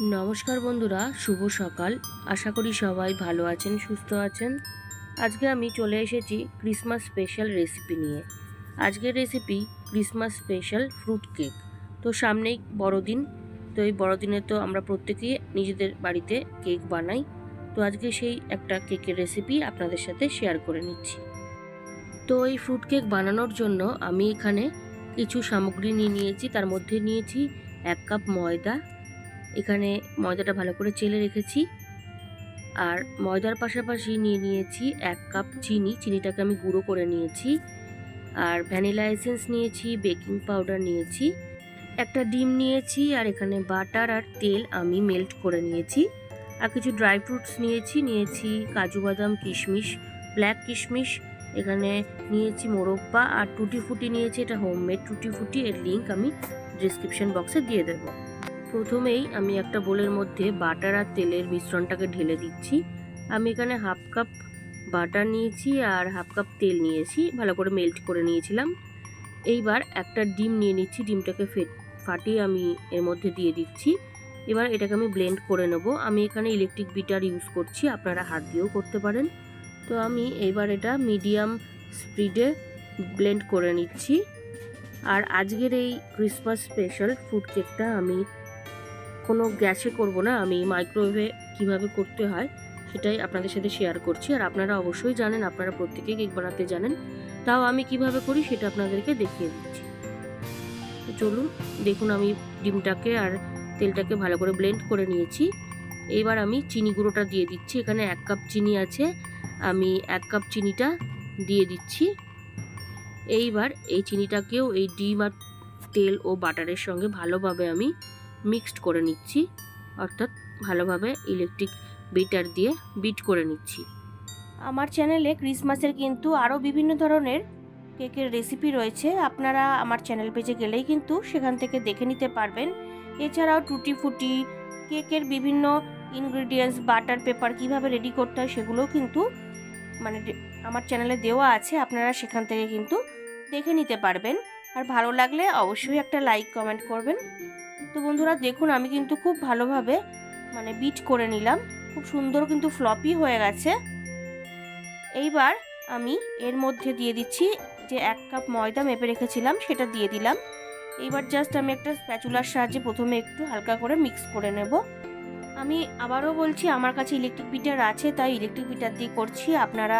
নমস্কার বন্ধুরা, শুভ সকাল। আশা করি সবাই ভালো আছেন, সুস্থ আছেন। আজকে আমি চলে এসেছি ক্রিসমাস স্পেশাল রেসিপি নিয়ে। আজকের recipe Christmas special fruit cake তো সামনেই বড়দিন, তো এই বড়দিনে তো আমরা প্রত্যেকেই নিজেদের বাড়িতে কেক বানাই। তো আজকে সেই একটা কেকের রেসিপি আপনাদের সাথে শেয়ার করে নিচ্ছি। তো এই ফ্রুট কেক বানানোর জন্য আমি এখানে কিছু সামগ্রী নিয়ে নিয়েছি। তার মধ্যে নিয়েছি এক কাপ ময়দা এখানে ময়দাটা ভালো করে চেলে রেখেছি। আর ময়দার পাশাপাশি নিয়ে নিয়েছি এক কাপ চিনি। চিনিটাকে আমি গুঁড়ো করে নিয়েছি। আর ভ্যানিলা এসেন্স নিয়েছি, বেকিং পাউডার নিয়েছি। একটা ডিম নিয়েছি আর এখানে বাটার আর তেল আমি মেল্ট করে নিয়েছি। আর কিছু ড্রাই ফ্রুটস নিয়েছি। নিয়েছি কাজু বাদাম, কিশমিশ, ব্ল্যাক কিশমিশ। এখানে নিয়েছি মোরব্বা। আর টুটি ফুটি নিয়েছি, এটা হোমমেড টুটি ফুটি। এর লিঙ্ক আমি ডিসক্রিপশন বক্সে দিয়ে দেবো। প্রথমেই আমি একটা বোলের মধ্যে বাটার আর তেলের মিশ্রণটাকে ঢেলে দিচ্ছি। আমি এখানে হাফ কাপ বাটার নিয়েছি আর হাফ কাপ তেল নিয়েছি, ভালো করে মেল্ট করে নিয়েছিলাম। এইবার একটা ডিম নিয়ে নিচ্ছি, ডিমটাকে ফেট ফাটিয়ে আমি এর মধ্যে দিয়ে দিচ্ছি। এবার এটাকে আমি ব্লেন্ড করে নেব। আমি এখানে ইলেকট্রিক বিটার ইউজ করছি, আপনারা হাত দিয়েও করতে পারেন। তো আমি এইবার এটা মিডিয়াম স্পিডে ব্লেন্ড করে নিচ্ছি। আর আজকের এই ক্রিসমাস স্পেশাল ফুড কেকটা আমি কোনো গ্যাসে করব না, আমি মাইক্রোওয়েভে কীভাবে করতে হয় সেটাই আপনাদের সাথে শেয়ার করছি। আর আপনারা অবশ্যই জানেন, আপনারা প্রত্যেকে কেক বানাতে জানেন, তাও আমি কীভাবে করি সেটা আপনাদেরকে দেখিয়ে দিচ্ছি। তো চলুন, দেখুন আমি ডিমটাকে আর তেলটাকে ভালো করে ব্লেন্ড করে নিয়েছি। এইবার আমি চিনি গুঁড়োটা দিয়ে দিচ্ছি, এখানে এক কাপ চিনি আছে, আমি এক কাপ চিনিটা দিয়ে দিচ্ছি। এইবার এই চিনিটাকেও এই ডিম আর তেল ও বাটারের সঙ্গে ভালোভাবে আমি মিক্সড করে নিচ্ছি, অর্থাৎ ভালোভাবে ইলেকট্রিক বিটার দিয়ে বিট করে নিচ্ছি। আমার চ্যানেলে ক্রিসমাসের কিন্তু আরও বিভিন্ন ধরনের কেকের রেসিপি রয়েছে। আপনারা আমার চ্যানেল পেজে গেলেই কিন্তু সেখান থেকে দেখে নিতে পারবেন। এছাড়াও টুটি ফুটি, কেকের বিভিন্ন ইনগ্রিডিয়েন্টস বাটার পেপার কীভাবে রেডি করতে হয় সেগুলোও কিন্তু মানে আমার চ্যানেলে দেওয়া আছে। আপনারা সেখান থেকে কিন্তু দেখে নিতে পারবেন। আর ভালো লাগলে অবশ্যই একটা লাইক কমেন্ট করবেন। তো বন্ধুরা দেখুন, আমি কিন্তু খুব ভালোভাবে মানে বিট করে নিলাম। খুব সুন্দর কিন্তু ফ্লপি হয়ে গেছে। এইবার আমি এর মধ্যে দিয়ে দিচ্ছি যে এক কাপ ময়দা মেপে রেখেছিলাম, সেটা দিয়ে দিলাম। এইবার জাস্ট আমি একটা স্প্যাচুলার সাহায্যে প্রথমে একটু হালকা করে মিক্স করে নেব। আমি আবারও বলছি, আমার কাছে ইলেকট্রিক বিটার আছে, তাই ইলেকট্রিক বিটার দিয়ে করছি। আপনারা,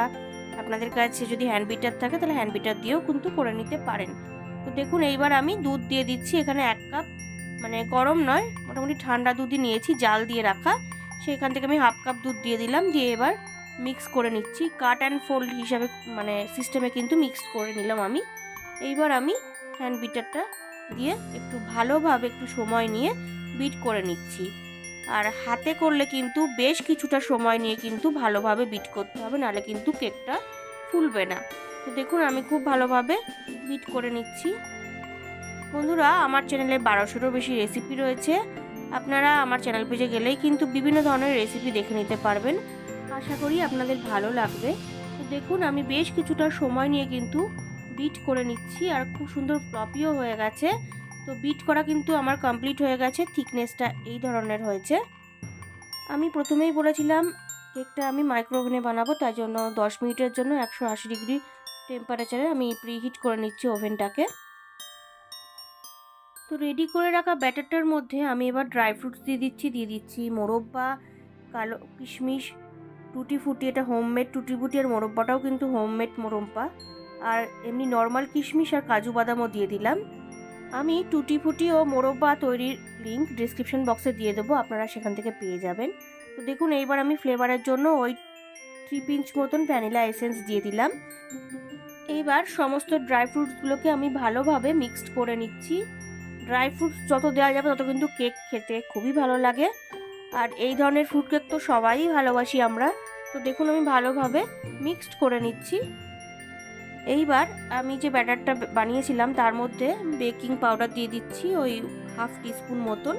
আপনাদের কাছে যদি হ্যান্ড বিটার থাকে, তাহলে হ্যান্ড বিটার দিয়েও কিন্তু করে নিতে পারেন। তো দেখুন, এইবার আমি দুধ দিয়ে দিচ্ছি, এখানে এক কাপ মানে গরম নয়, মোটামুটি ঠান্ডা দুধই নিয়েছি, জাল দিয়ে রাখা। সেখান থেকে আমি হাফ কাপ দুধ দিয়ে দিলাম, দিয়ে এবার মিক্স করে নিচ্ছি। কাট অ্যান্ড ফোল্ড হিসাবে মানে সিস্টেমে কিন্তু মিক্স করে নিলাম আমি। এইবার আমি হ্যান্ড বিটারটা দিয়ে একটু ভালোভাবে একটু সময় নিয়ে বিট করে নিচ্ছি। আর হাতে করলে কিন্তু বেশ কিছুটা সময় নিয়ে কিন্তু ভালোভাবে বিট করতে হবে, নাহলে কিন্তু কেকটা ফুলবে না। তো দেখুন, আমি খুব ভালোভাবে বিট করে নিচ্ছি। বন্ধুরা, আমার চ্যানেলে বারোশোরও বেশি রেসিপি রয়েছে। আপনারা আমার চ্যানেল পেজে গেলেই কিন্তু বিভিন্ন ধরনের রেসিপি দেখে নিতে পারবেন। আশা করি আপনাদের ভালো লাগবে। তো দেখুন, আমি বেশ কিছুটা সময় নিয়ে কিন্তু বিট করে নিচ্ছি আর খুব সুন্দর ফ্লপিও হয়ে গেছে। তো বিট করা কিন্তু আমার কমপ্লিট হয়ে গেছে থিকনেসটা এই ধরনের হয়েছে। আমি প্রথমেই বলেছিলাম কেকটা আমি মাইক্রোওভেনে বানাবো তাই জন্য দশ মিনিটের জন্য একশো আশি ডিগ্রি টেম্পারেচারে আমি প্রিহিট করে নিচ্ছি ওভেনটাকে তো রেডি করে রাখা ব্যাটারটার মধ্যে আমি এবার ড্রাই ফ্রুটস দিয়ে দিচ্ছি দিয়ে দিচ্ছি মোরব্বা, কালো কিশমিশ, টুটি ফুটি, এটা হোমমেড টুটি ফুটি আর মোরব্বাটাও কিন্তু হোমমেড মোরব্বা। আর এমনি নর্মাল কিশমিশ আর কাজু বাদামও দিয়ে দিলাম। আমি টুটি ফুটি ও মোরব্বা তৈরির লিঙ্ক ডিসক্রিপশন বক্সে দিয়ে দেবো, আপনারা সেখান থেকে পেয়ে যাবেন। তো দেখুন, এইবার আমি ফ্লেভারের জন্য ওই থ্রি পিঞ্চ মতন ভ্যানিলা এসেন্স দিয়ে দিলাম। এইবার সমস্ত ড্রাই ফ্রুটসগুলোকে আমি ভালোভাবে মিক্সড করে নিচ্ছি। ড্রাই ফ্রুটস যত দেওয়া যাবে তত কিন্তু কেক খেতে খুবই ভালো লাগে। আর এই ধরনের ফ্রুট কেক তো সবাই ভালোবাসি আমরা। তো দেখুন আমি ভালোভাবে মিক্সড করে নিচ্ছি। এইবার আমি যে ব্যাটারটা বানিয়েছিলাম তার মধ্যে বেকিং পাউডার দিয়ে দিচ্ছি ওই হাফ টিস্পুন মতন।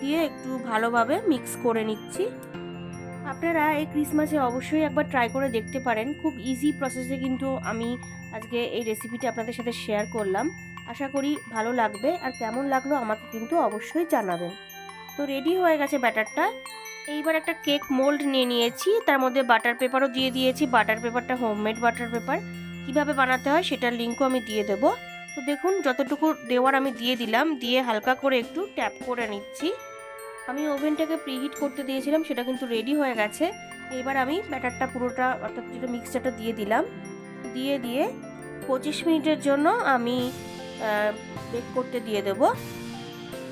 দিয়ে একটু ভালোভাবে মিক্স করে নিচ্ছি। আপনারা এই ক্রিসমাসে অবশ্যই একবার ট্রাই করে দেখতে পারেন। খুব ইজি প্রসেসে কিন্তু আমি আজকে এই রেসিপিটি আপনাদের সাথে শেয়ার করলাম। আশা করি ভালো লাগবে আর কেমন লাগল আমাকে কিন্তু অবশ্যই জানাবেন। তো রেডি হয়ে গেছে ব্যাটারটা। এইবার একটা কেক মোল্ড নিয়ে নিয়েছি। তার মধ্যে বাটার পেপারও দিয়ে দিয়েছি। বাটার পেপারটা হোমমেড বাটার পেপার কীভাবে বানাতে হয় সেটার লিঙ্কও আমি দিয়ে দেবো। তো দেখুন, যতটুকু দেওয়ার আমি দিয়ে দিলাম, দিয়ে হালকা করে একটু ট্যাপ করে নিচ্ছি। আমি ওভেনটাকে প্রিহিট করতে দিয়েছিলাম, সেটা কিন্তু রেডি হয়ে গেছে। এবার আমি ব্যাটারটা পুরোটা, অর্থাৎ যেটা মিক্সচারটা দিয়ে দিলাম, দিয়ে দিয়ে পঁচিশ মিনিটের জন্য আমি বেক করতে দিয়ে দেব।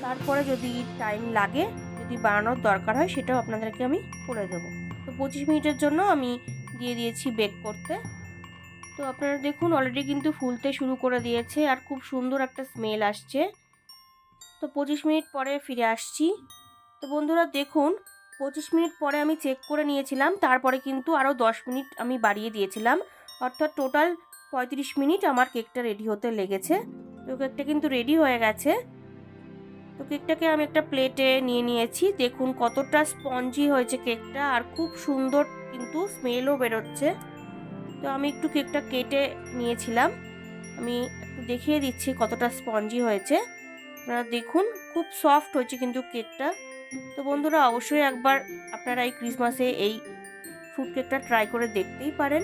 তারপরে যদি টাইম লাগে, যদি বানানোর দরকার হয়, সেটাও আপনাদেরকে আমি করে দেবো। তো পঁচিশ মিনিটের জন্য আমি দিয়ে দিয়েছি বেক করতে। তো আপনারা দেখুন অলরেডি কিন্তু ফুলতে শুরু করে দিয়েছে আর খুব সুন্দর একটা স্মেল আসছে। তো পঁচিশ মিনিট পরে ফিরে আসছি। তো বন্ধুরা দেখুন, পঁচিশ মিনিট পরে আমি চেক করে নিয়েছিলাম, তারপরে কিন্তু আরও দশ মিনিট আমি বাড়িয়ে দিয়েছিলাম। অর্থাৎ টোটাল পঁয়ত্রিশ মিনিট আমার কেকটা রেডি হতে লেগেছে। তো কেকটা কিন্তু রেডি হয়ে গেছে। তো কেকটাকে আমি একটা প্লেটে নিয়ে নিয়েছি। দেখুন কতটা স্পঞ্জি হয়েছে কেকটা আর খুব সুন্দর কিন্তু স্মেলও বেরোচ্ছে। তো আমি একটু কেকটা কেটে নিয়েছিলাম। আমি দেখিয়ে দিচ্ছি কতটা স্পঞ্জি হয়েছে। আপনারা দেখুন, খুব সফট হয়েছে কিন্তু কেকটা। তো বন্ধুরা, অবশ্যই একবার আপনারা এই ক্রিসমাসে এই ফ্রুট কেকটা ট্রাই করে দেখতেই পারেন।